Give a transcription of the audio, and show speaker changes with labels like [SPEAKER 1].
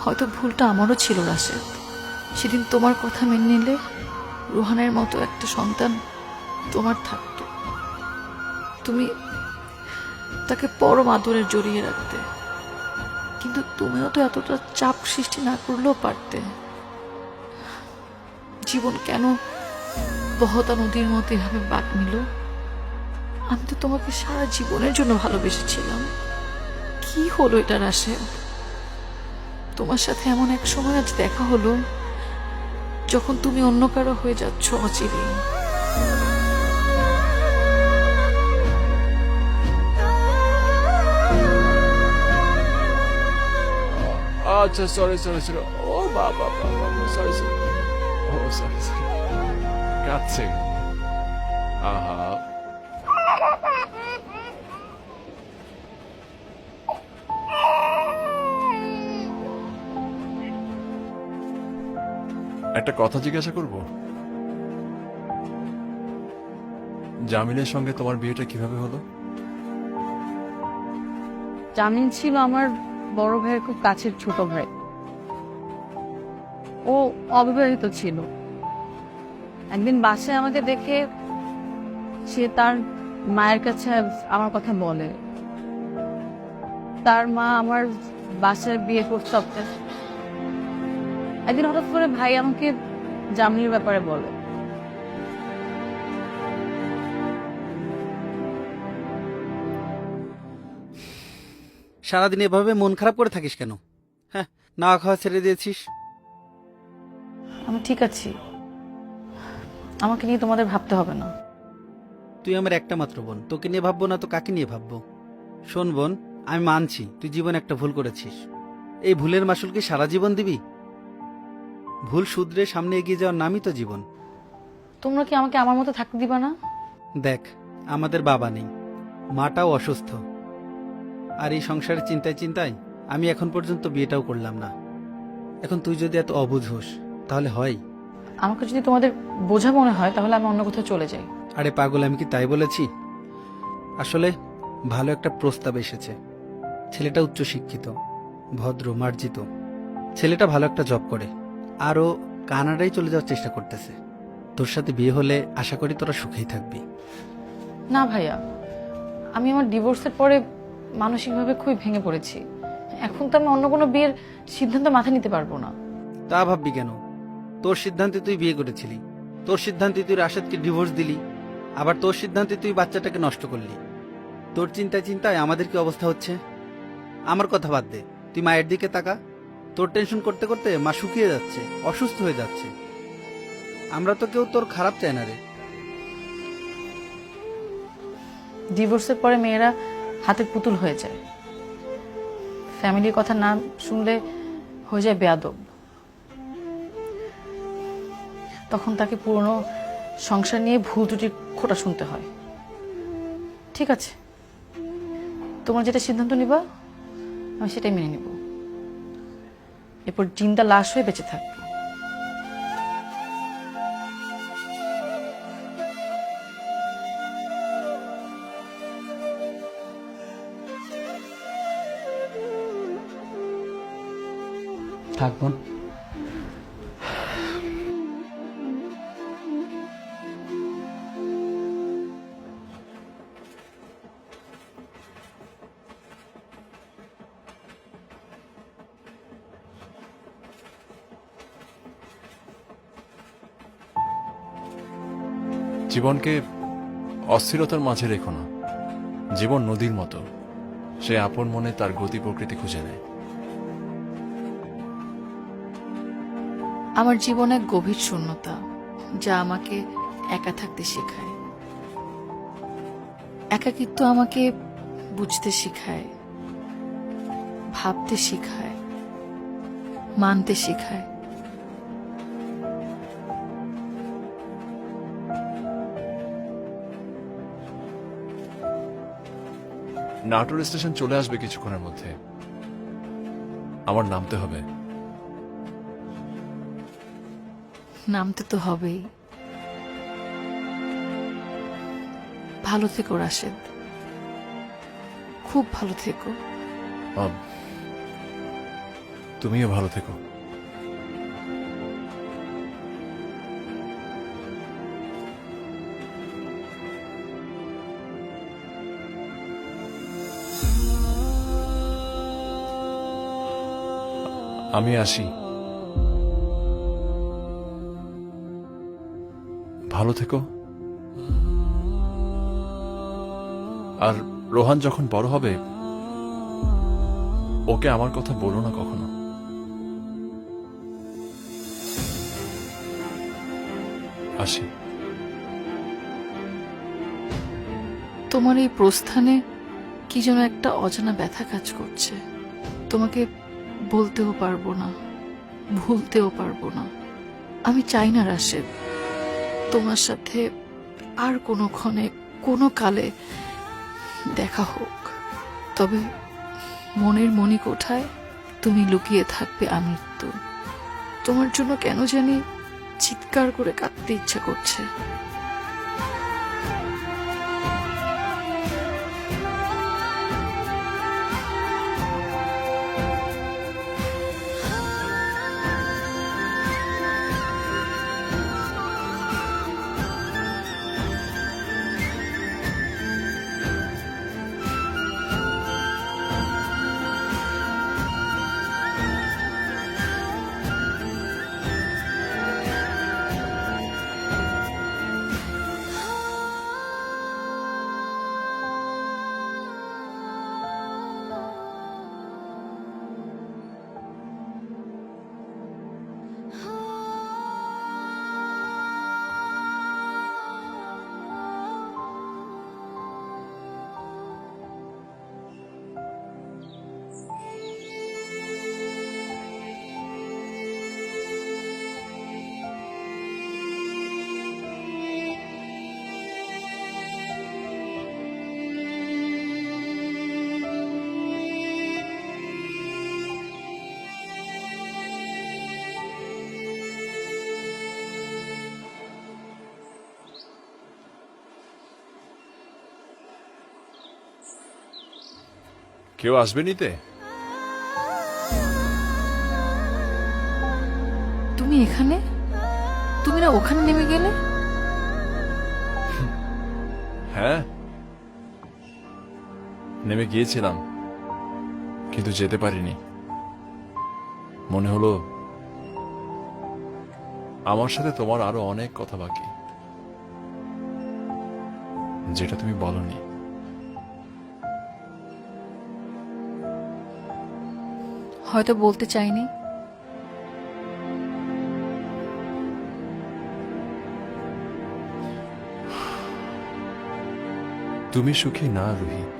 [SPEAKER 1] হয়তো ভুলটা আমারও ছিল, রাশেদ। সেদিন তোমার কথা মেনে নিলে রোহানের মতো একটা সন্তান তোমার থাকতো। তুমি তাকে পরম আদরে জড়িয়ে রাখতে। কিন্তু তুমিও তো এতটা চাপ সৃষ্টি না করলেও পারতে। জীবন কেন বহতা নদীর মতো এভাবে বাঁক নিল? আমি তো তোমাকে সারা জীবনের জন্য ভালোবেসেছিলাম। কি হলো এটা, রাশেদ? তোমার সাথে এমন এক সময় আজ দেখা হলো যখন তুমি অন্য কারও হয়ে যাচ্ছ অচিরে
[SPEAKER 2] আচ্ছা সরি সরি সরি ও বাবা বাবা সরি সরি ও সরি সরি কাছে আহা। একটা কথা জিজ্ঞাসা করব? জামিলের সঙ্গে তোমার বিয়েটা কীভাবে হলো?
[SPEAKER 3] জামিন ছিল আমার বড় ভাইয়ের খুব কাছের ছোট ভাই। ও অবিবাহিত ছিল। একদিন বাসায় আমাকে দেখে সে তার মায়ের কাছে আমার কথা বলে। তার মা আমার বাসায় বিয়ে দেয়। একদিন হঠাৎ করে ভাই আমাকে জামিনের ব্যাপারে বলে।
[SPEAKER 4] সারাদিন এভাবে মন খারাপ করে থাকিস কেন? হ্যাঁ না খাওয়া ছেড়ে দিয়েছিস।
[SPEAKER 1] আমি ঠিক আছি। আমাকে নিয়ে তোমাদের ভাবতে হবে না।
[SPEAKER 4] তুই আমার একটা মাত্র বোন। তোকে নিয়ে ভাববো না তো কাকে নিয়ে ভাববো? শোন বোন আমি মানছি তুই জীবনে একটা ভুল করেছিস। এই ভুলের মাসুল কি সারা জীবন দিবি? ভুল শুধরে সামনে এগিয়ে যাওয়ার নামই তো জীবন।
[SPEAKER 1] তোমরা কি আমাকে আমার মতো থাকতে দিবা না?
[SPEAKER 4] দেখ আমাদের বাবা নেই। মাটাও অসুস্থ। আর এই সংসারের চিন্তায় চিন্তায় আমি এখন পর্যন্ত বিয়েটাও করলাম না। এখন তুই যদি এত অবুঝ হোস তাহলে হয়।
[SPEAKER 1] আমাকে যদি তোমাদের বোঝা মনে হয় তাহলে আমি অন্য কোথাও চলে যাই।
[SPEAKER 4] আরে পাগল আমি কি তাই বলেছি? আসলে ভালো একটা প্রস্তাব এসেছে। ছেলেটা উচ্চশিক্ষিত ভদ্র মার্জিত। ছেলেটা ভালো একটা জব করে। আরও কানাডায় চলে যাওয়ার চেষ্টা করতেছে। তোর সাথে বিয়ে হলে আশা করি তোরা সুখেই থাকবি।
[SPEAKER 1] না ভাইয়া আমি আমার ডিভোর্সের পরে মানসিকভাবে খুবই ভেঙে পড়েছি। এখন তো আমি অন্য কোনো বিয়ের সিদ্ধান্ত মাথায় নিতে পারব না।
[SPEAKER 4] তা ভাববি কেন? তোর সিদ্ধান্তে তুই বিয়ে করেছিলি। তোর সিদ্ধান্তে তুই রাশেদকে ডিভোর্স দিলি। আবার তোর সিদ্ধান্তে তুই বাচ্চাটাকে নষ্ট করলি। তোর চিন্তায় চিন্তায় আমাদের কি অবস্থা হচ্ছে? আমার কথা বাদ দে। তুই মায়ের দিকে তাকা। তোর টেনশন করতে করতে মা শুকিয়ে যাচ্ছে, অসুস্থ হয়ে যাচ্ছে। আমরা তো কেউ তোর খারাপ চাই না রে।
[SPEAKER 1] ডিভোর্সের পরে মেয়েরা হাতের পুতুল হয়ে যায়। ফ্যামিলির কথা না শুনলে হয়ে যায় বেয়াদব। তখন তাকে পুরনো সংসার নিয়ে ভুল ত্রুটির খোটা শুনতে হয়। ঠিক আছে, তোমার যেটা সিদ্ধান্ত নিবা, আমি সেটাই মেনে নিব। এরপর জিন্দা লাশ হয়ে বেঁচে থাকব
[SPEAKER 4] থাক
[SPEAKER 2] জীবনকে অস্থিরতার মাঝে রেখো না। জীবন নদীর মতো। সে আপন মনে তার গতি প্রকৃতি খুঁজে নেয়।
[SPEAKER 1] আমার জীবনে এক গভীর শূন্যতা, যা আমাকে একা থাকতে শেখায়। একাকিত্ব আমাকে বুঝতে শেখায়, ভাবতে শেখায়, মানতে শেখায়।
[SPEAKER 2] নাটোর স্টেশন চলে আসবে কিছুক্ষণের মধ্যে। আমার নামতে হবে।
[SPEAKER 1] নামতে তো হবেই। ভালো থেকো রাশেদ। খুব ভালো থেকো।
[SPEAKER 2] তুমিও ভালো থেকো। আমি আসি। ভালো থেকো। আর রোহান যখন বড় হবে, ওকে আমার কথা বলো না কখনো। আসি।
[SPEAKER 1] তোমার এই প্রস্থানে কি যেন একটা অজানা ব্যথা কাজ করছে। তোমাকে বলতেও পারব না, ভুলতেও পারব না। আমি চাই না রাশেদ, তোমার সাথে আর কোনো ক্ষণে, কোনো কালে দেখা হোক। তবে মনের মনি কোঠায় তুমি লুকিয়ে থাকবে আমৃত্যু। তোমার জন্য কেন জানি চিৎকার করে কাঁদতে ইচ্ছা করছে।
[SPEAKER 2] কেউ আসবে নিতে?
[SPEAKER 1] তুমি এখানে? তুমি না ওখানে নেমে গেলে?
[SPEAKER 2] হ্যাঁ। নেমে গিয়েছিলাম কিন্তু যেতে পারিনি। মনে হলো আমার সাথে তোমার আরও অনেক কথা বাকি যেটা তুমি বলনি।
[SPEAKER 1] হয়তো বলতে চাইনি।
[SPEAKER 2] তুমি সুখী না রুহি